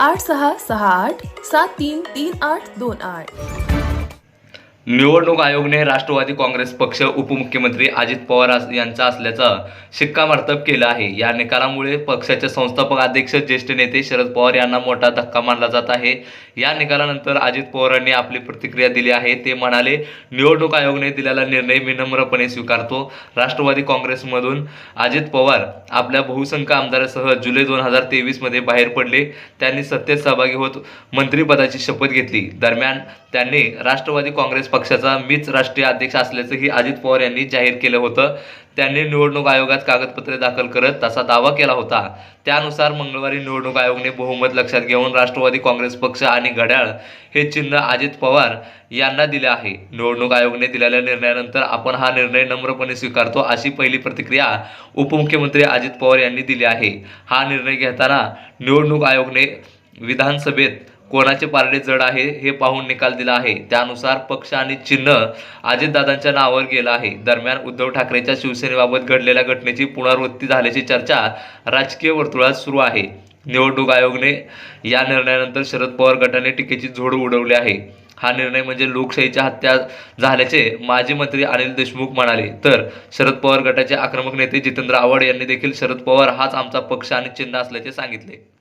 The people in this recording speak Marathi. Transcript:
आठ सहा सहा आठ सात तीन तीन आठ दोन आठ. निवडणूक आयोगने राष्ट्रवादी काँग्रेस पक्ष उपमुख्यमंत्री अजित पवार यांचा असल्याचं शिक्कामार्तब केलं आहे. या निकालामुळे पक्षाचे संस्थापक अध्यक्ष ज्येष्ठ नेते शरद पवार यांना मोठा धक्का मानला जात आहे. या निकालानंतर अजित पवारांनी आपली प्रतिक्रिया दिली आहे. ते म्हणाले निवडणूक आयोगाने दिलेला निर्णय मी नम्रपणे स्वीकारतो. राष्ट्रवादी काँग्रेसमधून अजित पवार आपल्या बहुसंख्य आमदारासह जुलै दोन हजार तेवीसमध्ये बाहेर पडले. त्यांनी सत्तेत सहभागी होत मंत्रिपदाची शपथ घेतली. दरम्यान त्यांनी राष्ट्रवादी काँग्रेस पक्षाचा मीच राष्ट्रीय अध्यक्ष असल्याचंही अजित पवार यांनी जाहीर केलं होतं. त्यांनी निवडणूक आयोगात कागदपत्रे दाखल करत तसा दावा केला होता. त्यानुसार मंगळवारी निवडणूक आयोगाने बहुमत लक्षात घेऊन राष्ट्रवादी काँग्रेस पक्ष आणि घड्याळ हे चिन्ह अजित पवार यांना दिले आहे. निवडणूक आयोगाने दिलेल्या निर्णयानंतर आपण हा निर्णय नम्रपणे स्वीकारतो अशी पहिली प्रतिक्रिया उपमुख्यमंत्री अजित पवार यांनी दिली आहे. हा निर्णय घेताना निवडणूक आयोगाने विधानसभेत कोणाचे पारडे जड आहे हे पाहून निकाल दिला आहे. त्यानुसार पक्ष आणि चिन्ह अजितदादांच्या नावावर गेलं आहे. दरम्यान उद्धव ठाकरेच्या शिवसेनेबाबत घडलेल्या घटनेची पुनरावृत्ती झाल्याची चर्चा राजकीय वर्तुळात सुरू आहे. निवडणूक आयोगाने या निर्णयानंतर शरद पवार गटाने टीकेची झोड उडवली आहे. हा निर्णय म्हणजे लोकशाहीच्या हत्या झाल्याचे माजी मंत्री अनिल देशमुख म्हणाले. तर शरद पवार गटाचे आक्रमक नेते जितेंद्र आव्हाड यांनी देखील शरद पवार हाच आमचा पक्ष आणि चिन्ह असल्याचे सांगितले.